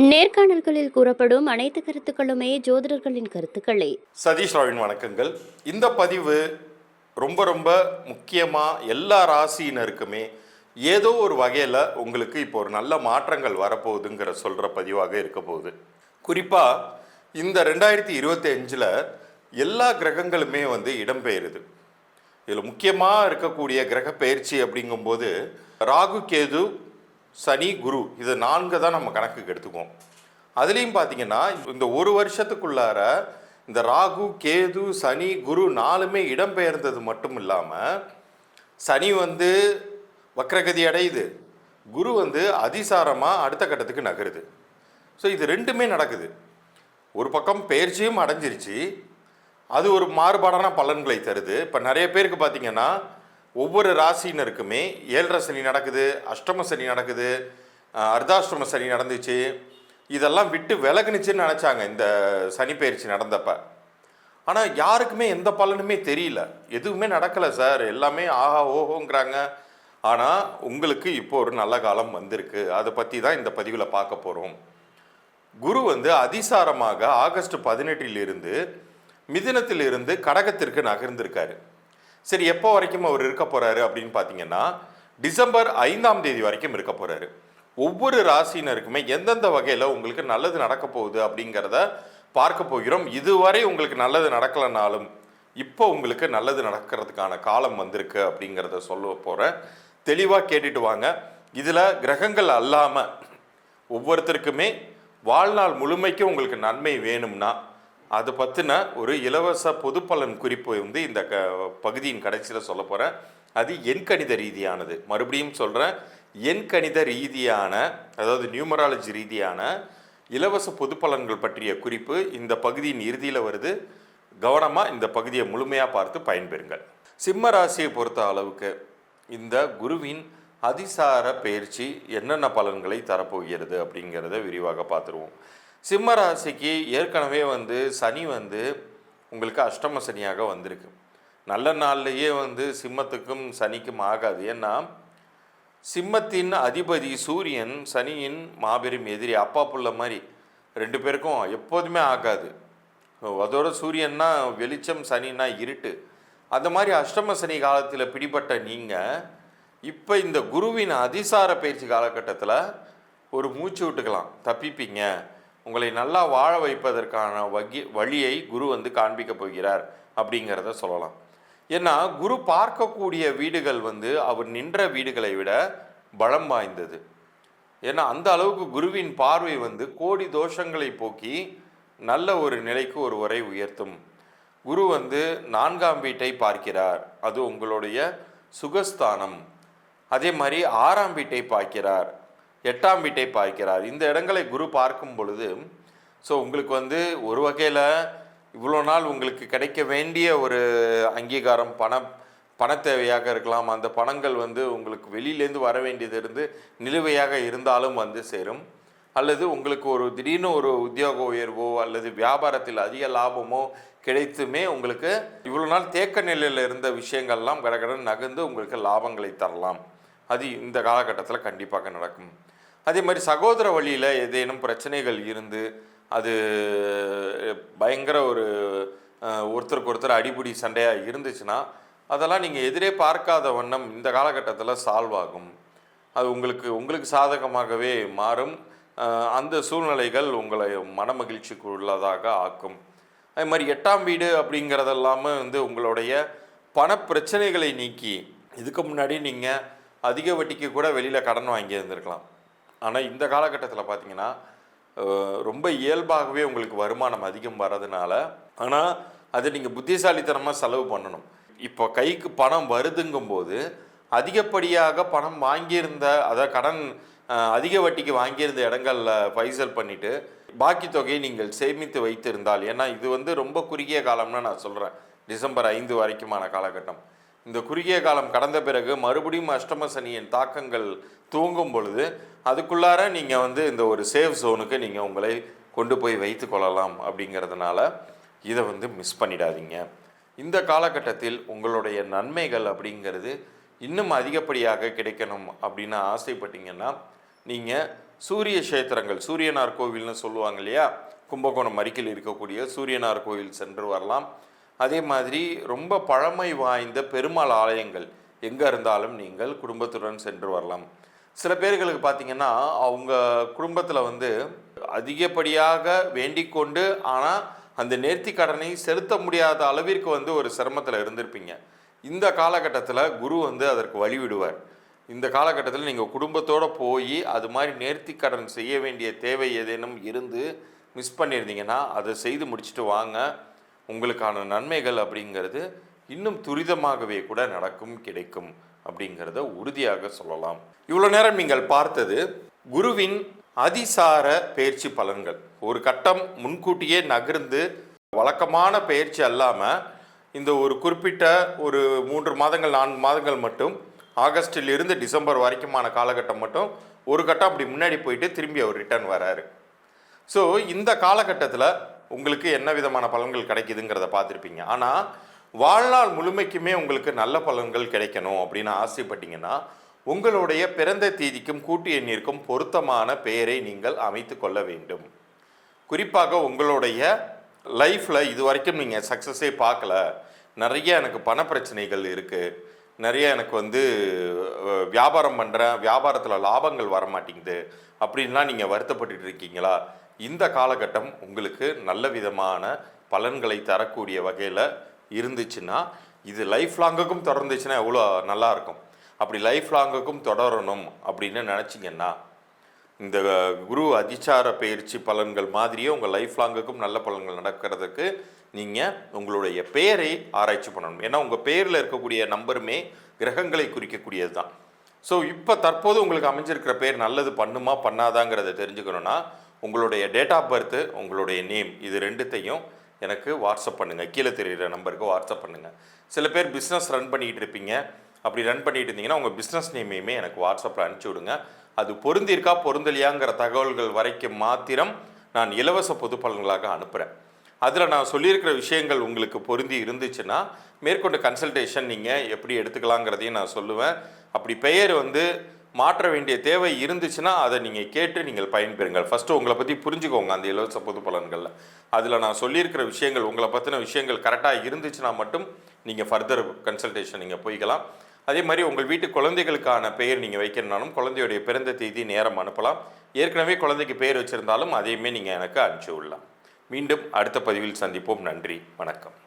நேர்காணல்களில் கூறப்படும் அனைத்து கருத்துக்களுமே ஜோதிடர்களின் கருத்துக்களே. சதீஷ் ராவின் வணக்கங்கள். இந்த பதிவு ரொம்ப ரொம்ப முக்கியமாக எல்லா ராசியினருக்குமே ஏதோ ஒரு வகையில் உங்களுக்கு இப்போ ஒரு நல்ல மாற்றங்கள் வரப்போகுதுங்கிற சொல்கிற பதிவாக இருக்க போகுது. குறிப்பாக இந்த ரெண்டாயிரத்தி இருபத்தி அஞ்சில் எல்லா கிரகங்களுமே வந்து இடம்பெயருது. இதில் முக்கியமாக இருக்கக்கூடிய கிரக பயிற்சி அப்படிங்கும்போது ராகு கேது சனி குரு இது நான்கு தான் நம்ம கணக்குக்கு எடுத்துக்குவோம். அதுலேயும் பார்த்தீங்கன்னா இந்த ஒரு வருஷத்துக்குள்ளார இந்த ராகு கேது சனி குரு நாலுமே இடம்பெயர்ந்தது மட்டும் இல்லாமல் சனி வந்து வக்ரகதி அடையுது. குரு வந்து அதிசாரமாக அடுத்த கட்டத்துக்கு நகருது. ஸோ இது ரெண்டுமே நடக்குது. ஒரு பக்கம் பயிற்சியும் அடைஞ்சிருச்சு. அது ஒரு மாறுபாடான பலன்களை தருது. இப்போ நிறைய பேருக்கு பார்த்தீங்கன்னா ஒவ்வொரு ராசினருக்குமே ஏழரை சனி நடக்குது அஷ்டம சனி நடக்குது அர்த்தாஷ்டம சனி நடந்துச்சு. இதெல்லாம் விட்டு விலகுனுச்சுன்னு நினச்சாங்க இந்த சனி பயிற்சி நடந்தப்ப. ஆனால் யாருக்குமே எந்த பலனுமே தெரியல. எதுவுமே நடக்கலை சார். எல்லாமே ஆஹா ஓஹோங்கிறாங்க. ஆனால் உங்களுக்கு இப்போ ஒரு நல்ல காலம் வந்திருக்கு. அதை பற்றி தான் இந்த பதிவில் பார்க்க போகிறோம் குரு வந்து அதிசாரமாக ஆகஸ்ட் பதினெட்டிலிருந்து மிதினத்திலிருந்து கடகத்திற்கு நகர்ந்திருக்காரு. சரி எப்போ வரைக்கும் அவர் இருக்க போறாரு அப்படின்னு பார்த்தீங்கன்னா டிசம்பர் ஐந்தாம் தேதி வரைக்கும் இருக்க போறாரு. ஒவ்வொரு ராசினருக்குமே எந்தெந்த வகையில் உங்களுக்கு நல்லது நடக்க போகுது அப்படிங்கிறத பார்க்க போகிறோம். இதுவரை உங்களுக்கு நல்லது நடக்கலைனாலும் இப்போ உங்களுக்கு நல்லது நடக்கிறதுக்கான காலம் வந்திருக்கு அப்படிங்கிறத சொல்ல போகிறேன் தெளிவாக கேட்டுட்டு வாங்க. இதில் கிரகங்கள் அல்லாமல் ஒவ்வொருத்தருக்குமே வாழ்நாள் முழுமைக்கும் உங்களுக்கு நன்மை வேணும்னா அது பற்றின ஒரு இலவச பொதுப்பலன் குறிப்பு வந்து இந்த க பகுதியின் கடைசியில் சொல்ல போகிறேன் அது எண்கணித ரீதியானது. மறுபடியும் சொல்கிறேன் எண்கணித ரீதியான அதாவது நியூமராலஜி ரீதியான இலவச பொதுப்பலன்கள் பற்றிய குறிப்பு இந்த பகுதியின் இறுதியில் வருது. கவனமாக இந்த பகுதியை முழுமையாக பார்த்து பயன்பெறுங்கள். சிம்ம ராசியை பொறுத்த அளவுக்கு இந்த குருவின் அதிசார பயிற்சி என்னென்ன பலன்களை தரப்போகிறது அப்படிங்கிறத விரிவாக பார்த்துருவோம். சிம்ம ராசிக்கு ஏற்கனவே வந்து சனி வந்து உங்களுக்கு அஷ்டம சனியாக வந்திருக்கு. நல்ல நாள்லேயே வந்து சிம்மத்துக்கும் சனிக்கும் ஆகாது. ஏன்னா சிம்மத்தின் அதிபதி சூரியன் சனியின் மாபெரும் எதிரி அப்பா புள்ள மாதிரி ரெண்டு பேருக்கும் எப்போதுமே ஆகாது. அதோட சூரியன்னா வெளிச்சம் சனின்னா இருட்டு. அந்த மாதிரி அஷ்டம சனி காலத்தில் பிடிபட்ட நீங்கள் இப்போ இந்த குருவின் அதிசார பயிற்சி காலகட்டத்தில் ஒரு மூச்சு விட்டுக்கலாம். தப்பிப்பீங்க. உங்களை நல்லா வாழ வைப்பதற்கான வகி வழியை குரு வந்து காண்பிக்க போகிறார் அப்படிங்கிறத சொல்லலாம். ஏன்னா குரு பார்க்கக்கூடிய வீடுகள் வந்து அவர் நின்ற வீடுகளை விட பலம் வாய்ந்தது. ஏன்னா அந்த அளவுக்கு குருவின் பார்வை வந்து கோடி தோஷங்களை போக்கி நல்ல ஒரு நிலைக்கு ஒரு உரை உயர்த்தும். குரு வந்து நான்காம் வீட்டை பார்க்கிறார். அது உங்களுடைய சுகஸ்தானம். அதே மாதிரி ஆறாம் வீட்டை பார்க்கிறார். எட்டாம் வீட்டை பார்க்கிறார் இந்த இடங்களை குரு பார்க்கும் பொழுது ஸோ உங்களுக்கு வந்து ஒரு வகையில் இவ்வளோ நாள் உங்களுக்கு கிடைக்க வேண்டிய ஒரு அங்கீகாரம் பணம் பண தேவையாக இருக்கலாம். அந்த பணங்கள் வந்து உங்களுக்கு வெளியிலேருந்து வர வேண்டியது இருந்து நிலுவையாக இருந்தாலும் வந்து சேரும். அல்லது உங்களுக்கு ஒரு திடீர்னு ஒரு உத்தியோக உயர்வோ அல்லது வியாபாரத்தில் அதிக லாபமோ கிடைத்துமே உங்களுக்கு இவ்வளோ நாள் தேக்க நிலையில் இருந்த விஷயங்கள்லாம் கடகடன் நகர்ந்து உங்களுக்கு லாபங்களை தரலாம். அது இந்த காலகட்டத்தில் கண்டிப்பாக நடக்கும். அதே மாதிரி சகோதர வழியில் ஏதேனும் பிரச்சனைகள் இருந்து அது பயங்கர ஒரு ஒருத்தருக்கு ஒருத்தர் அடிபிடி சண்டையாக இருந்துச்சுன்னா அதெல்லாம் நீங்கள் எதிரே பார்க்காத வண்ணம் இந்த காலகட்டத்தில் சால்வ் ஆகும். அது உங்களுக்கு உங்களுக்கு சாதகமாகவே மாறும். அந்த சூழ்நிலைகள் உங்களை மனமகிழ்ச்சிக்கு உள்ளதாக ஆக்கும். அதே மாதிரி எட்டாம் வீடு அப்படிங்கிறதெல்லாமே வந்து உங்களுடைய பண பிரச்சனைகளை நீக்கி இதுக்கு முன்னாடி நீங்கள் அதிக வட்டிக்கு கூட வெளியில் கடன் வாங்கி இருந்திருக்கலாம். ஆனால் இந்த காலகட்டத்தில் பார்த்தீங்கன்னா ரொம்ப இயல்பாகவே உங்களுக்கு வருமானம் அதிகம் வர்றதுனால ஆனால் அதை நீங்கள் புத்திசாலித்தனமாக செலவு பண்ணணும். இப்போ கைக்கு பணம் வருதுங்கும்போது அதிகப்படியாக பணம் வாங்கியிருந்த அதாவது கடன் அதிக வட்டிக்கு வாங்கியிருந்த இடங்களில் பைசல் பண்ணிவிட்டு பாக்கி தொகையை நீங்கள் சேமித்து வைத்திருந்தால் ஏன்னா இது வந்து ரொம்ப குறுகிய காலம்னு நான் சொல்கிறேன் டிசம்பர் ஐந்து வரைக்குமான காலகட்டம். இந்த குறுகிய காலம் கடந்த பிறகு மறுபடியும் அஷ்டம சனியின் தாக்கங்கள் தூங்கும் பொழுது அதுக்குள்ளார நீங்கள் வந்து இந்த ஒரு சேஃப் ஜோனுக்கு நீங்கள் உங்களை கொண்டு போய் வைத்து கொள்ளலாம் அப்படிங்கிறதுனால இதை வந்து மிஸ் பண்ணிடாதீங்க. இந்த காலகட்டத்தில் உங்களுடைய நன்மைகள் அப்படிங்கிறது இன்னும் அதிகப்படியாக கிடைக்கணும் அப்படின்னு ஆசைப்பட்டீங்கன்னா நீங்கள் சூரிய கஷேத்திரங்கள் சூரியனார் கோவில்னு சொல்லுவாங்க இல்லையா? கும்பகோணம் அருகில் இருக்கக்கூடிய சூரியனார் கோவில் சென்று வரலாம். அதே மாதிரி ரொம்ப பழமை வாய்ந்த பெருமாள் ஆலயங்கள். எங்கே இருந்தாலும் நீங்கள் குடும்பத்துடன் சென்று வரலாம். சில பேர்களுக்கு பார்த்தீங்கன்னா அவங்க குடும்பத்தில் வந்து அதிகப்படியாக வேண்டிக் கொண்டு ஆனால் அந்த நேர்த்தி கடனை செலுத்த முடியாத அளவிற்கு வந்து ஒரு சிரமத்தில் இருந்திருப்பீங்க. இந்த காலகட்டத்தில் குரு வந்து அதற்கு வழிவிடுவார் இந்த காலகட்டத்தில் நீங்கள் குடும்பத்தோடு போய் அது மாதிரி நேர்த்தி கடன் செய்ய வேண்டிய தேவை ஏதேனும் இருந்து மிஸ் பண்ணியிருந்தீங்கன்னா அதை செய்து முடிச்சுட்டு வாங்க. உங்களுக்கான நன்மைகள் அப்படிங்கிறது இன்னும் துரிதமாகவே கூட நடக்கும் கிடைக்கும் அப்படிங்கிறத உறுதியாக சொல்லலாம். இவ்வளோ நேரம் நீங்கள் பார்த்தது குருவின் அதிசார பயிற்சி பலன்கள். ஒரு கட்டம் முன்கூட்டியே நகர்ந்து வழக்கமான பயிற்சி அல்லாமல் இந்த ஒரு குறிப்பிட்ட ஒரு மூன்று மாதங்கள் நான்கு மாதங்கள் மட்டும் ஆகஸ்டில் இருந்து டிசம்பர் வரைக்குமான காலகட்டம் மட்டும் ஒரு கட்டம் அப்படி முன்னாடி போயிட்டு திரும்பி அவர் ரிட்டர்ன் வராரு. ஸோ இந்த காலகட்டத்தில் உங்களுக்கு என்ன விதமான பலன்கள் கிடைக்குதுங்கிறத பார்த்துருப்பீங்க. ஆனால் வாழ்நாள் முழுமைக்குமே உங்களுக்கு நல்ல பலன்கள் கிடைக்கணும் அப்படின்னு ஆசைப்பட்டீங்கன்னா உங்களுடைய பிறந்த தேதிக்கும் கூட்டு எண்ணிற்கும் பொருத்தமான பெயரை நீங்கள் அமைத்து கொள்ள வேண்டும். குறிப்பாக உங்களுடைய லைஃப்பில் இது வரைக்கும் நீங்கள் சக்ஸஸே பார்க்கல. நிறைய எனக்கு பண பிரச்சனைகள் இருக்குது நிறைய எனக்கு வந்து வியாபாரம் பண்ணுறேன் வியாபாரத்தில் லாபங்கள் வர மாட்டேங்குது அப்படின்லாம் நீங்கள் வருத்தப்பட்டு இருக்கீங்களா? இந்த காலகட்டம் உங்களுக்கு நல்ல விதமான பலன்களை தரக்கூடிய வகையில் இருந்துச்சுன்னா இது லைஃப் லாங்குக்கும் தொடர்ந்துச்சுன்னா எவ்வளோ நல்லாயிருக்கும் அப்படி லைஃப் லாங்குக்கும் தொடரணும் அப்படின்னு நினச்சிங்கன்னா இந்த குரு அதிச்சார பயிற்சி பலன்கள் மாதிரியே உங்கள் லைஃப் லாங்குக்கும் நல்ல பலன்கள் நடக்கிறதுக்கு நீங்கள் உங்களுடைய பெயரை ஆராய்ச்சி பண்ணணும். ஏன்னா உங்கள் பெயரில் இருக்கக்கூடிய நம்பருமே கிரகங்களை குறிக்கக்கூடியது தான் ஸோ இப்போ தற்போது உங்களுக்கு அமைஞ்சிருக்கிற பேர் நல்லது பண்ணுமா பண்ணாதாங்கிறத தெரிஞ்சுக்கணுன்னா உங்களுடைய டேட் ஆஃப் பர்த்து உங்களுடைய நேம் இது ரெண்டுத்தையும் எனக்கு வாட்ஸ்அப் பண்ணுங்கள் கீழே தெரியுற நம்பருக்கு வாட்ஸ்அப் பண்ணுங்கள் சில பேர் பிஸ்னஸ் ரன் பண்ணிகிட்டு இருப்பீங்க. அப்படி ரன் பண்ணிட்டு இருந்தீங்கன்னா உங்கள் பிஸ்னஸ் நேமையுமே எனக்கு வாட்ஸ்அப்பில் அனுப்பிச்சி விடுங்க. அது பொருந்திருக்கா பொருந்தலையாங்கிற தகவல்கள் வரைக்கும் மாத்திரம் நான் இலவச பொது பலன்களாக அனுப்புகிறேன் அதில் நான் சொல்லியிருக்கிற விஷயங்கள் உங்களுக்கு பொருந்தி இருந்துச்சுன்னா மேற்கொண்டு கன்சல்டேஷன் நீங்கள் எப்படி எடுத்துக்கலாங்கிறதையும் நான் சொல்லுவேன். அப்படி பெயர் வந்து மாற்ற வேண்டிய தேவை இருந்துச்சுன்னா அதை நீங்கள் கேட்டு நீங்கள் பயன்பெறுங்கள். ஃபஸ்ட்டு உங்களை பற்றி புரிஞ்சுக்கோங்க அந்த இலவச பொது பலன்களில். அதில் நான் சொல்லியிருக்கிற விஷயங்கள் உங்களை பற்றின விஷயங்கள் கரெக்டாக இருந்துச்சுன்னா மட்டும் நீங்கள் ஃபர்தர் கன்சல்டேஷன் நீங்கள் போய்க்கலாம். அதே மாதிரி உங்கள் வீட்டு குழந்தைகளுக்கான பெயர் நீங்கள் வைக்கணும்னாலும் குழந்தையுடைய பிறந்த தேதி நேரம் அனுப்பலாம். ஏற்கனவே குழந்தைக்கு பெயர் வச்சுருந்தாலும் அதையுமே நீங்கள் எனக்கு அனுப்பிச்சி விடலாம். மீண்டும் அடுத்த பதிவில் சந்திப்போம். நன்றி. வணக்கம்.